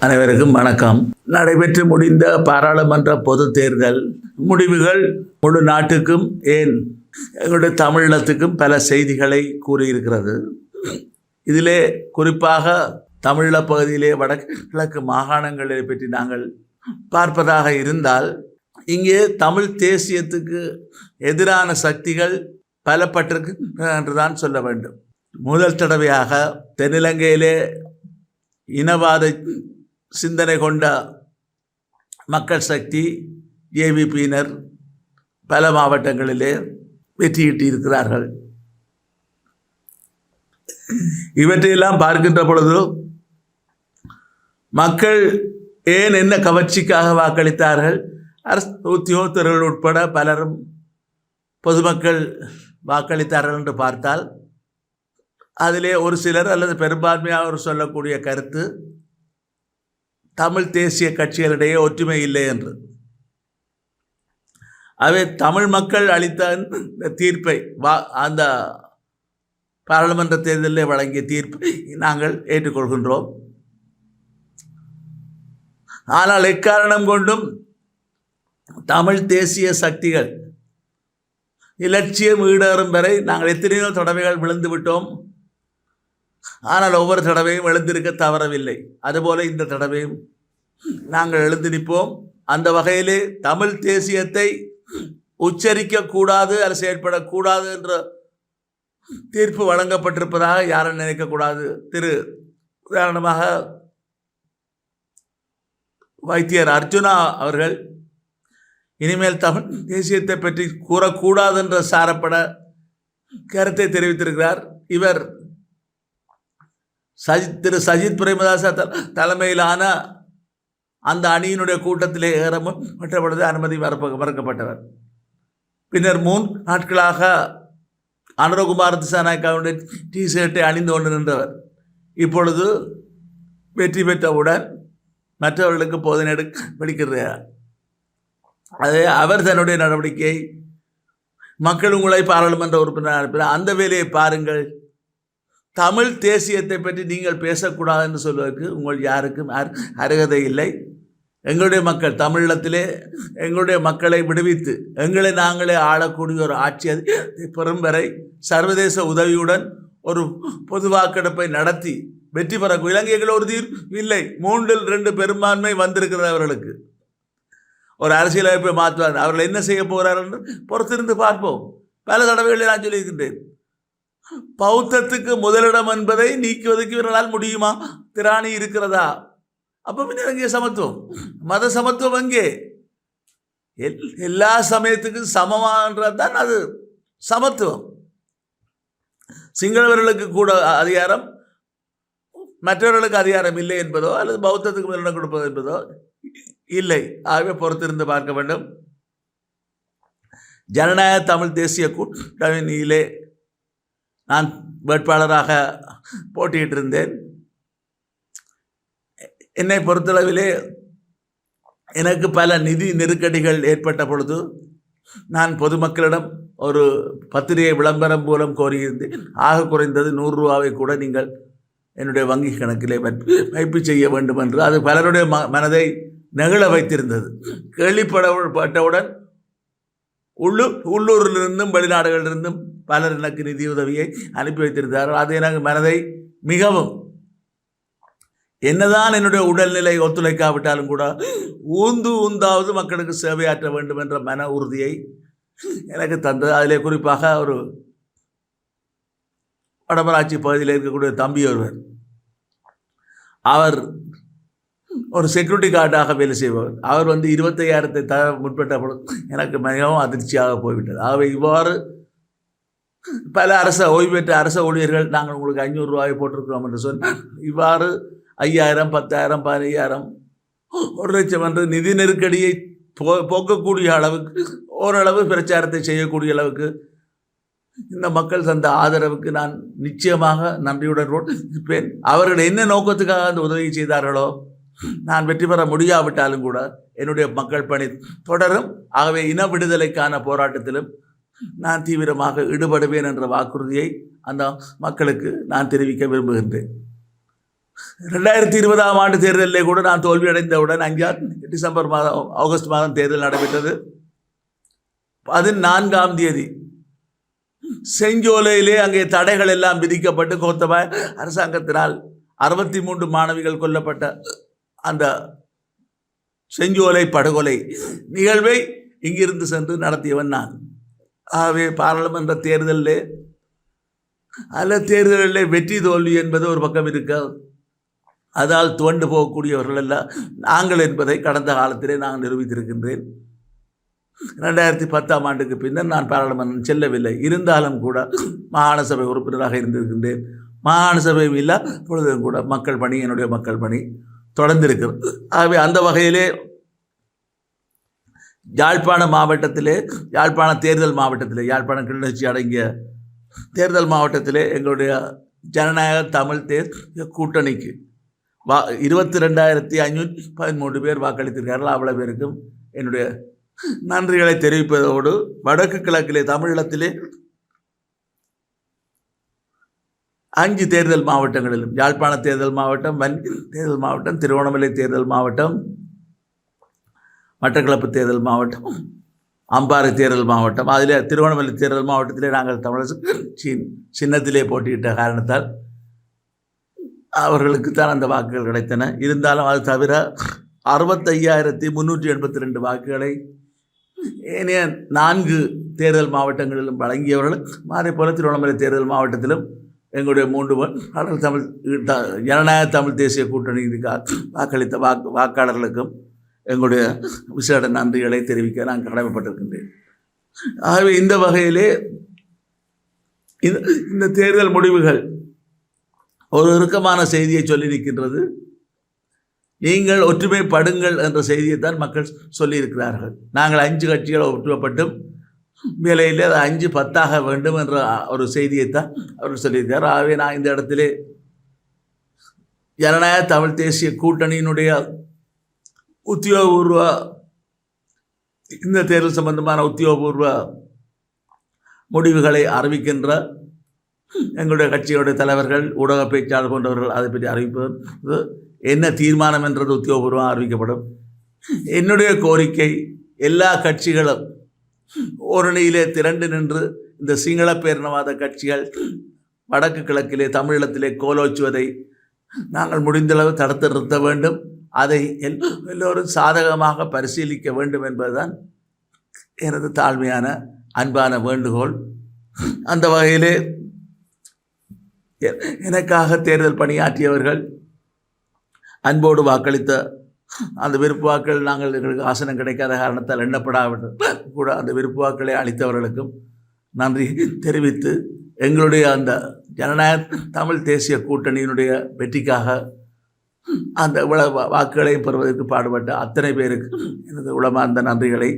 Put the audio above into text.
அனைவருக்கும் வணக்கம். நடைபெற்று முடிந்த பாராளுமன்ற பொதுத் தேர்தல் முடிவுகள் முழு நாட்டுக்கும் ஏன் எங்களுடைய தமிழீழத்துக்கும் பல செய்திகளை கூறியிருக்கிறது. இதிலே குறிப்பாக தமிழீழ பகுதியிலே வடக்கு கிழக்கு மாகாணங்களை பற்றி நாங்கள் பார்ப்பதாக இருந்தால் இங்கே தமிழ் தேசியத்துக்கு எதிரான சக்திகள் பலப்பட்டிருக்கு என்றுதான் சொல்ல வேண்டும். முதல் தடவையாக தென்னிலங்கையிலே இனவாத சிந்தனை கொண்ட மக்கள் சக்தி ஏவிபியினர் பல மாவட்டங்களிலே வெற்றியிட்டிருக்கிறார்கள் இவற்றையெல்லாம் பார்க்கின்ற பொழுது மக்கள் ஏன் என்ன கவர்ச்சிக்காக வாக்களித்தார்கள்? அரசு உத்தியோகத்தர்கள் உட்பட பலரும் பொதுமக்கள் வாக்களித்தார்கள் என்று பார்த்தால் அதிலே ஒரு சிலர் அல்லது பெரும்பான்மையாக சொல்லக்கூடிய கருத்து தமிழ் தேசிய கட்சிகளிடையே ஒற்றுமை இல்லை என்று. அவை தமிழ் மக்கள் அளித்த இந்த தீர்ப்பை வா அந்த பாராளுமன்ற தேர்தலில் வழங்கிய தீர்ப்பை நாங்கள் ஏற்றுக்கொள்கின்றோம். ஆனால் எக்காரணம் கொண்டும் தமிழ் தேசிய சக்திகள் இலட்சியம் ஈடேறும் வரை நாங்கள் எத்தனையோ தடவைகள் விழுந்து விட்டோம். ஆனால் ஒவ்வொரு தடவையும் எழுந்திருக்க தவறவில்லை. அதுபோல இந்த தடவையும் நாங்கள் எழுந்து நிற்போம். அந்த வகையிலே தமிழ் தேசியத்தை உச்சரிக்க கூடாது அது செயற்படக்கூடாது என்ற தீர்ப்பு வழங்கப்பட்டிருப்பதாக யாரும் நினைக்கக்கூடாது திரு உதாரணமாக வைத்தியர் அர்ஜுனா அவர்கள் இனிமேல் தமிழ் தேசியத்தை பற்றி கூறக்கூடாது என்ற சாரப்பட கருத்தை தெரிவித்திருக்கிறார். இவர் சஜித் திரு சஜித் பிரேமதாச தலைமையிலான அந்த அணியினுடைய கூட்டத்திலே ஏற மற்றபொழுது அனுமதி மறப்ப மறக்கப்பட்டவர். பின்னர் மூன்று நாட்களாக அனுரகுமார் திசாநாயக்காவுடைய டி ஷர்ட்டை அணிந்து கொண்டு நின்றவர். இப்பொழுது வெற்றி பெற்றவுடன் மற்றவர்களுக்கு போதனை எடுக்க பிடிக்கிறார் அதே அவர் தன்னுடைய நடவடிக்கையை மக்கள் உங்களை பாராளுமன்ற உறுப்பினர் அனுப்பினார். அந்த வேலையை பாருங்கள். தமிழ் தேசியத்தை பற்றி நீங்கள் பேசக்கூடாதுன்னு சொல்வதற்கு உங்கள் யாருக்கும் அருகதை இல்லை. எங்களுடைய மக்கள் தமிழீழத்திலே எங்களுடைய மக்களை விடுவித்து எங்களை நாங்களே ஆளக்கூடிய ஒரு ஆட்சி பெரும்பரை பெறும் வரை சர்வதேச உதவியுடன் ஒரு பொது வாக்கெடுப்பை நடத்தி வெற்றி பெற இலங்கைகள் ஒரு தீர்வு இல்லை. மூன்றில் ரெண்டு பெரும்பான்மை வந்திருக்கிறது அவர்களுக்கு. ஒரு அரசியலமைப்பை மாற்றுவார் அவர்கள் என்ன செய்ய போகிறார் என்று பொறுத்திருந்து பார்ப்போம். பல தடவைகளில் நான் சொல்லியிருக்கின்றேன். பௌத்தத்துக்கு முதலிடம் என்பதை நீக்குவதற்கு இவர்களால் முடியுமா? திராணி இருக்கிறதா? அப்போ பின்னர் அங்கே சமத்துவம். மத சமத்துவம் அங்கே எல்லா சமயத்துக்கும் சமமானது தான் அது. சமத்துவம். சிங்களவர்களுக்கு கூட அதிகாரம் மற்றவர்களுக்கு அதிகாரம் இல்லை என்பதோ அல்லது பௌத்தத்துக்கு முதலிடம் கொடுப்பது என்பதோ இல்லை. ஆகவே பொறுத்திருந்து பார்க்க வேண்டும். ஜனநாயக தமிழ் தேசிய கூட்டணியிலே நான் வேட்பாளராக போட்டியிட்டு இருந்தேன் என்னை பொறுத்தளவிலே எனக்கு பல நிதி நெருக்கடிகள் ஏற்பட்ட பொழுது நான் பொதுமக்களிடம் ஒரு பத்திரிகை விளம்பரம் மூலம் கோரியிருந்தேன். ஆக குறைந்தது நூறுரூவாவை கூட நீங்கள் என்னுடைய வங்கி கணக்கிலே வைப்பு செய்ய வேண்டும் என்று அது பலருடைய ம மனதை நெகிழ வைத்திருந்தது. கேள்விப்படப்பட்டவுடன் உள்ளூர் உள்ளூரிலிருந்தும் வெளிநாடுகளிலிருந்தும் பலர் எனக்கு நிதியுதவியை அனுப்பி வைத்திருந்தார்கள் அது எனக்கு மனதை மிகவும் என்னதான் என்னுடைய உடல்நிலை ஒத்துழைக்காவிட்டாலும் கூட ஊந்து ஊந்தாவது மக்களுக்கு சேவையாற்ற வேண்டும் என்ற மன உறுதியை எனக்கு தந்தது. அதிலே குறிப்பாக ஒரு வடமராட்சி பகுதியில் இருக்கக்கூடிய தம்பி ஒருவர். அவர் ஒரு செக்யூரிட்டி கார்டாக வேலை செய்பவர். அவர் வந்து இருபத்தையாயிரத்தை த முற்பட்ட பொழுது எனக்கு மிகவும் அதிர்ச்சியாக போய்விட்டது. ஆகவே இவ்வாறு பல அரச ஓய்வு பெற்ற அரச ஊழியர்கள் நாங்கள் உங்களுக்கு ஐநூறு ரூபாய் போட்டிருக்கிறோம் என்று சொன்னால் இவ்வாறு ஐயாயிரம் பத்தாயிரம் பதினையாயிரம் ஒரு லட்சம் என்று நிதி நெருக்கடியை போ போக்கக்கூடிய அளவுக்கு ஓரளவு பிரச்சாரத்தை செய்யக்கூடிய அளவுக்கு இந்த மக்கள் தந்த ஆதரவுக்கு நான் நிச்சயமாக நன்றியுடன் இருப்பேன். அவர்கள் என்ன நோக்கத்துக்காக அந்த உதவி செய்தார்களோ நான் வெற்றி பெற முடியாவிட்டாலும் கூட என்னுடைய மக்கள் பணி தொடரும். ஆகவே இன விடுதலைக்கான போராட்டத்திலும் நான் தீவிரமாக ஈடுபடுவேன் என்ற வாக்குறுதியை அந்த மக்களுக்கு நான் தெரிவிக்க விரும்புகின்றேன். ரெண்டாயிரத்தி இருபதாம் ஆண்டு தேர்தலிலே கூட நான் தோல்வியடைந்தவுடன் அஞ்சா டிசம்பர் மாதம் ஆகஸ்ட் மாதம் தேர்தல் நடைபெற்றது. பதினான்காம் தேதி செஞ்சோலையிலே அங்கே தடைகள் எல்லாம் விதிக்கப்பட்டு கோத்தபாய அரசாங்கத்தினால் அறுபத்தி மூன்று மாணவிகள் கொல்லப்பட்ட அந்த செஞ்சோலை படுகொலை நிகழ்வை இங்கிருந்து சென்று நடத்தியவன் நான். ஆகவே பாராளுமன்ற தேர்தலிலே அல்ல தேர்தலில் வெற்றி தோல்வி என்பது ஒரு பக்கம் இருக்க அதால் துவண்டு போகக்கூடியவர்கள் எல்லாம் நாங்கள் என்பதை கடந்த காலத்திலே நான் நிரூபித்திருக்கின்றேன். ரெண்டாயிரத்தி பத்தாம் ஆண்டுக்கு பின்னர் நான் பாராளுமன்றம் செல்லவில்லை. இருந்தாலும் கூட மாகாண சபை உறுப்பினராக இருந்திருக்கின்றேன். மாகாண சபையும் இல்லை பொழுதும் கூட மக்கள் பணி என்னுடைய மக்கள் பணி. தொடர்ந்திருக்கிறது. ஆகவே அந்த வகையிலே யாழ்ப்பாண மாவட்டத்திலே யாழ்ப்பாண தேர்தல் மாவட்டத்திலே யாழ்ப்பாணம் கிளிநொச்சி அடங்கிய தேர்தல் மாவட்டத்திலே எங்களுடைய ஜனநாயக தமிழ் தேர் கூட்டணிக்கு வா இருபத்தி ரெண்டாயிரத்தி ஐநூற்றி பதிமூன்று பேர் வாக்களித்திருக்கார்கள் அவ்வளோ பேருக்கும் என்னுடைய நன்றிகளை தெரிவிப்பதோடு வடக்கு கிழக்கிலே தமிழகத்திலே அஞ்சு தேர்தல் மாவட்டங்களிலும் யாழ்ப்பாண தேர்தல் மாவட்டம் வன்கில் தேர்தல் மாவட்டம் திருவண்ணாமலை தேர்தல் மாவட்டம் மட்டக்களப்பு தேர்தல் மாவட்டம் அம்பாறை தேர்தல் மாவட்டம். அதில் திருவண்ணாமலை தேர்தல் மாவட்டத்திலே நாங்கள் தமிழரசு சின் சின்னத்திலே போட்டியிட்ட காரணத்தால் அவர்களுக்கு தான் அந்த வாக்குகள் கிடைத்தன. இருந்தாலும் அது தவிர அறுபத்தையாயிரத்தி முந்நூற்றி எண்பத்தி ரெண்டு வாக்குகளை ஏனைய நான்கு தேர்தல் மாவட்டங்களிலும் வழங்கியவர்கள் அதே போல் திருவண்ணாமலை தேர்தல் மாவட்டத்திலும் எங்களுடைய மூன்று கடல் தமிழ் த- ஜனநாயக தமிழ் தேசிய கூட்டணிக்கு வாக்களித்த வாக்கு வாக்காளர்களுக்கும் எங்களுடைய விசேட நன்றிகளை தெரிவிக்க நான் கடமைப்பட்டிருக்கின்றேன். ஆகவே இந்த வகையிலே இந்த இந்த தேர்தல் முடிவுகள் ஒரு இறுக்கமான செய்தியை சொல்லி நிற்கின்றது. நீங்கள் ஒற்றுமைப்படுங்கள் என்ற செய்தியைத்தான் மக்கள் சொல்லியிருக்கிறார்கள். நாங்கள் அஞ்சு கட்சிகள் ஒற்றுமைப்பட்டும் விலையில் அது அஞ்சு பத்தாக வேண்டும் என்ற ஒரு செய்தியைத்தான் அவர் சொல்லியிருக்கார் ஆகவே நான் இந்த இடத்திலே ஜனநாயக தமிழ் தேசிய கூட்டணியினுடைய உத்தியோகபூர்வ இந்த தேர்தல் சம்பந்தமான உத்தியோகபூர்வ முடிவுகளை அறிவிக்கின்ற எங்களுடைய கட்சியுடைய தலைவர்கள் ஊடக பேச்சாளர் போன்றவர்கள் அதை பற்றி அறிவிப்பது என்ன தீர்மானம் என்றது உத்தியோகபூர்வமாக அறிவிக்கப்படும். என்னுடைய கோரிக்கை எல்லா கட்சிகளும் ஓரணியிலே திரண்டு நின்று இந்த சிங்கள பேரினவாத கட்சிகள் வடக்கு கிழக்கிலே தமிழீழத்திலே கோலோச்சுவதை நாங்கள் முடிந்தளவு தடுத்து நிறுத்த வேண்டும். அதை எல் எல்லோரும் சாதகமாக பரிசீலிக்க வேண்டும் என்பதுதான் எனது தாழ்மையான அன்பான வேண்டுகோள். அந்த வகையிலே எனக்காக தேர்தல் பணியாற்றியவர்கள் அன்போடு வாக்களித்த அந்த விருப்பு வாக்கள் நாங்கள் எங்களுக்கு ஆசனம் கிடைக்காத காரணத்தால் எண்ணப்படாவிட்டு கூட அந்த விருப்பு வாக்களை அளித்தவர்களுக்கும் நன்றி தெரிவித்து எங்களுடைய அந்த ஜனநாயக தமிழ் தேசிய கூட்டணியினுடைய வெற்றிக்காக அந்த உல வா- வாக்குகளை பெறுவதற்கு பாடுபட்ட அத்தனை பேருக்கு எனது உளமார்ந்த நன்றிகளை